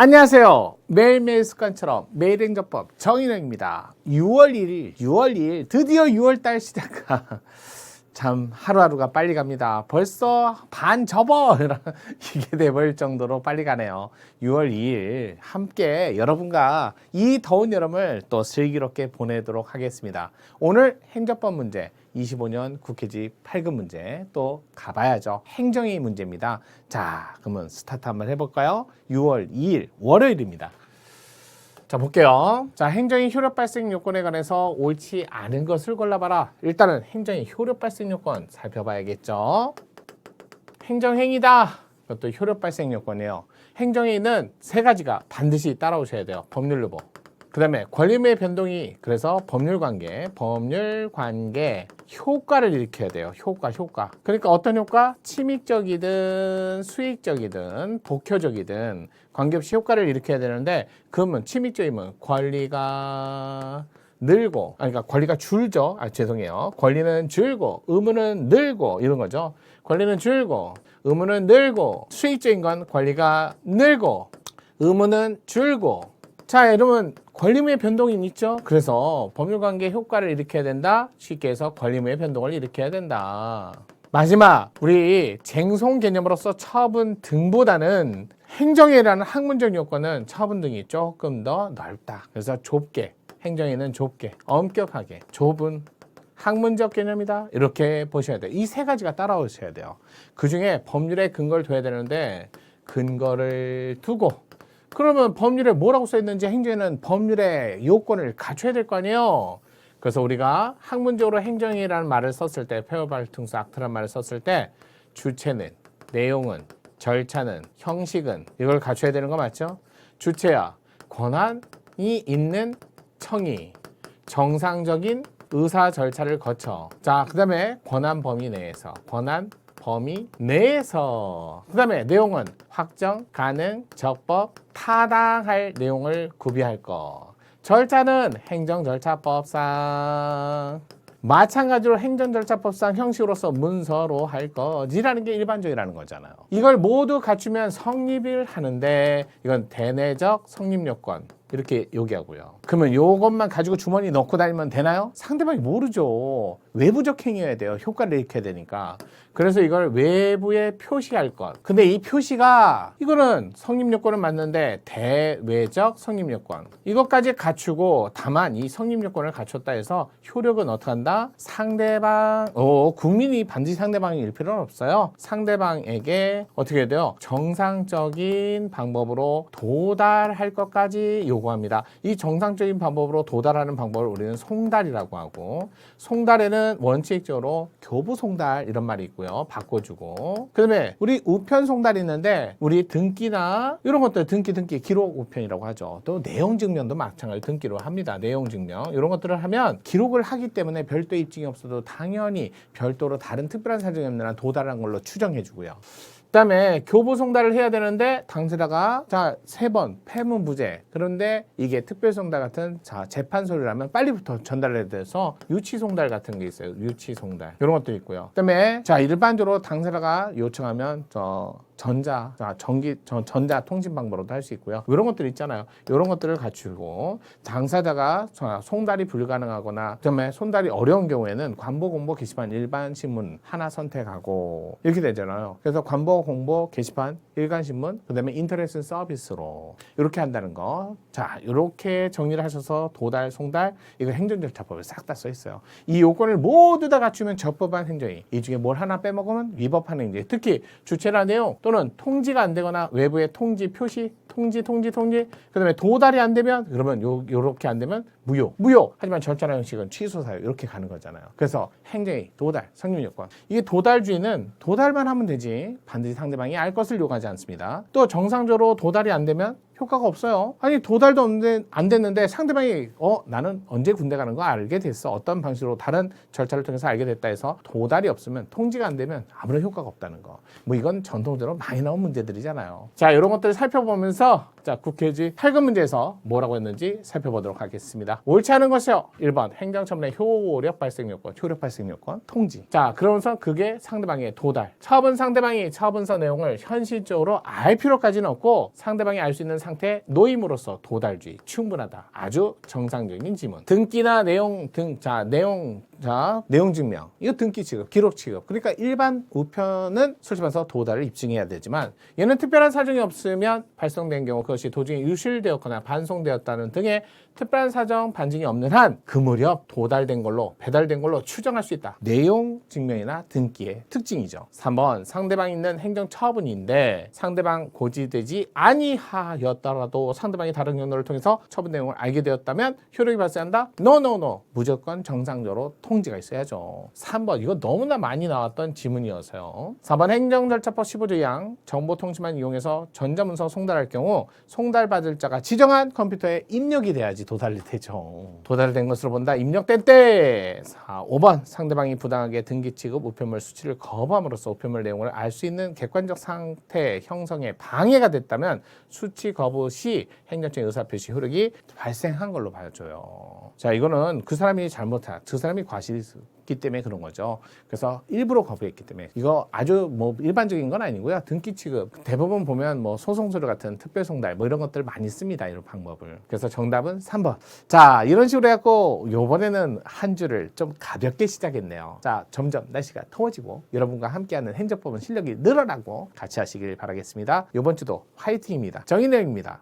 안녕하세요. 매일매일 습관처럼 매일 행정법 정인영입니다. 6월 1일, 6월 2일, 드디어 6월달 시작가. 참 하루하루가 빨리 갑니다. 벌써 반 접어 이게 돼버릴 정도로 빨리 가네요. 6월 2일 함께 여러분과 이 더운 여름을 또 슬기롭게 보내도록 하겠습니다. 오늘 행정법 문제 25년 국회직 8급 문제 또 가봐야죠. 행정의 문제입니다. 자, 그러면 스타트 한번 해볼까요? 6월 2일 월요일입니다. 자 볼게요. 자 행정의 효력 발생 요건에 관해서 옳지 않은 것을 골라봐라. 일단은 행정의 효력 발생 요건 살펴봐야겠죠. 행정행위다. 그것도 효력 발생 요건이에요. 행정행위는 세 가지가 반드시 따라오셔야 돼요. 법률루보. 그 다음에 권리의 변동이 그래서 법률 관계, 법률 관계 효과를 일으켜야 돼요. 효과, 효과. 그러니까 어떤 효과? 침익적이든 수익적이든 복효적이든 관계없이 효과를 일으켜야 되는데 그러면 침익적이면 권리가 늘고, 아니, 그러니까 권리가 줄죠. 아, 죄송해요. 권리는 줄고, 의무는 늘고, 이런 거죠. 권리는 줄고, 의무는 늘고, 수익적인 건 권리가 늘고, 의무는 줄고. 자, 여러분, 권리무의 변동이 있죠? 그래서 법률관계 효과를 일으켜야 된다. 쉽게 해서 권리무의 변동을 일으켜야 된다. 마지막, 우리 쟁송 개념으로서 처분 등보다는 행정이라는 학문적 요건은 처분 등이 조금 더 넓다. 그래서 좁게, 행정에는 좁게, 엄격하게, 좁은 학문적 개념이다. 이렇게 보셔야 돼요. 이 세 가지가 따라오셔야 돼요. 그 중에 법률에 근거를 둬야 되는데 근거를 두고 그러면 법률에 뭐라고 써 있는지 행정에는 법률의 요건을 갖춰야 될 거 아니에요. 그래서 우리가 학문적으로 행정이라는 말을 썼을 때 페어발퉁스 악트란 말을 썼을 때 주체는 내용은 절차는 형식은 이걸 갖춰야 되는 거 맞죠? 주체야 권한이 있는 청이 정상적인 의사 절차를 거쳐 자 그 다음에 권한 범위 내에서 권한 범위 내에서. 그 다음에 내용은 확정 가능 적법 타당할 내용을 구비할 것 절차는 행정절차법상. 마찬가지로 행정절차법상 형식으로서 문서로 할 것이라는 게 일반적이라는 거잖아요. 이걸 모두 갖추면 성립을 하는데 이건 대내적 성립 요건 이렇게 요기하고요. 그러면 요것만 가지고 주머니 넣고 다니면 되나요? 상대방이 모르죠. 외부적 행위여야 돼요. 효과를 일으켜야 되니까. 그래서 이걸 외부에 표시할 것. 근데 이 표시가 이거는 성립 요건은 맞는데 대외적 성립 요건. 이것까지 갖추고 다만 이 성립 요건을 갖췄다 해서 효력은 어떻게 한다? 상대방, 어, 국민이 반드시 상대방일 필요는 없어요. 상대방에게 어떻게 돼요? 정상적인 방법으로 도달할 것까지 요 구합니다. 이 정상적인 방법으로 도달하는 방법을 우리는 송달이라고 하고 송달에는 원칙적으로 교부 송달 이런 말이 있고요. 바꿔주고 그다음에 우리 우편 송달이 있는데 우리 등기나 이런 것들 등기 등기 기록 우편이라고 하죠. 또 내용 증명도 마찬가지로 등기로 합니다. 내용 증명 이런 것들을 하면 기록을 하기 때문에 별도 입증이 없어도 당연히 별도로 다른 특별한 사정이 없는 한 도달한 걸로 추정해 주고요. 그다음에 교부 송달을 해야 되는데 당사자가 자 세 번 패문부재. 그런데 이게 특별 송달 같은 자 재판소리라면 빨리부터 전달해야 돼서 유치 송달 같은 게 있어요. 유치 송달. 이런 것도 있고요. 그다음에 자 일반적으로 당사자가 요청하면 저 전자, 자, 전기, 전, 전자 통신 방법으로도 할 수 있고요. 이런 것들 있잖아요. 이런 것들을 갖추고 당사자가 자, 송달이 불가능하거나 그다음에 손달이 어려운 경우에는 관보 공보 게시판 일반 신문 하나 선택하고 이렇게 되잖아요. 그래서 관보 공보 게시판 일간 신문 그 다음에 인터넷 서비스로 이렇게 한다는 거. 자, 이렇게 정리를 하셔서 도달, 송달 이거 행정절차법에 싹 다 써 있어요. 이 요건을 모두 다 갖추면 적법한 행정이 이 중에 뭘 하나 빼먹으면 위법한 행정. 특히 주체나 내용 또는 통지가 안 되거나 외부의 통지 표시, 통지, 통지, 통지. 그 다음에 도달이 안 되면 그러면 요 요렇게 안 되면 무효, 무효. 하지만 절차나 형식은 취소 사유 이렇게 가는 거잖아요. 그래서 행정이 도달, 성립 요건. 이게 도달주의는 도달만 하면 되지 반드시 상대방이 알 것을 요구하지 않습니다. 또 정상적으로 도달이 안 되면 효과가 없어요. 아니 도달도 없는데 안 됐는데 상대방이 어 나는 언제 군대 가는 거 알게 됐어. 어떤 방식으로 다른 절차를 통해서 알게 됐다 해서 도달이 없으면 통지가 안 되면 아무런 효과가 없다는 거. 뭐 이건 전통적으로 많이 나온 문제들이잖아요. 자 이런 것들을 살펴보면서 자 국회지 8급 문제에서 뭐라고 했는지 살펴보도록 하겠습니다. 옳지 않은 것이요. 1번 행정처분의 효력 발생 요건, 효력 발생 요건, 통지. 자 그러면서 그게 상대방의 도달. 처분 상대방이 처분서 내용을 현실적으로 알 필요까지는 없고 상대방이 알 수 있는 상태 노임으로써 도달주의 충분하다. 아주 정상적인 지문. 등기나 내용 등 자 내용 자 내용 증명 이거 등기 취급 기록 취급 그러니까 일반 우편은 솔직히 말해서 도달을 입증해야 되지만 얘는 특별한 사정이 없으면 발송된 경우 그것이 도중에 유실되었거나 반송되었다는 등의 특별한 사정 반증이 없는 한 그 무렵 도달된 걸로 배달된 걸로 추정할 수 있다. 내용 증명이나 등기의 특징이죠. 3번 상대방이 있는 행정 처분인데 상대방 고지되지 아니하였더라도 상대방이 다른 경로를 통해서 처분 내용을 알게 되었다면 효력이 발생한다? 노노노 무조건 정상적으로 통지가 있어야죠. 3번 이거 너무나 많이 나왔던 지문이어서요. 4번 행정절차법 15조양 정보통신만 이용해서 전자문서 송달할 경우 송달받을 자가 지정한 컴퓨터에 입력이 돼야지 도달이 되죠. 도달된 것으로 본다. 입력된 때 4, 5번 상대방이 부당하게 등기 취급 우편물 수치를 거부함으로써 우편물 내용을 알 수 있는 객관적 상태 형성에 방해가 됐다면 수치 거부 시 행정처의 의사표시 효력이 발생한 걸로 봐줘요. 자 이거는 그 사람이 잘못한 그 사람이 과실이기 때문에 그런 거죠. 그래서 일부러 거부했기 때문에 이거 아주 뭐 일반적인 건 아니고요. 등기 취급 대부분 보면 뭐 소송서류 같은 특별 송달 뭐 이런 것들 많이 씁니다. 이런 방법을. 그래서 정답은 3번. 자 이런 식으로 해갖고 요번에는 한 주를 좀 가볍게 시작했네요. 자 점점 날씨가 더워지고 여러분과 함께하는 행정법은 실력이 늘어나고 같이 하시길 바라겠습니다. 요번 주도 화이팅입니다. 정인영입니다.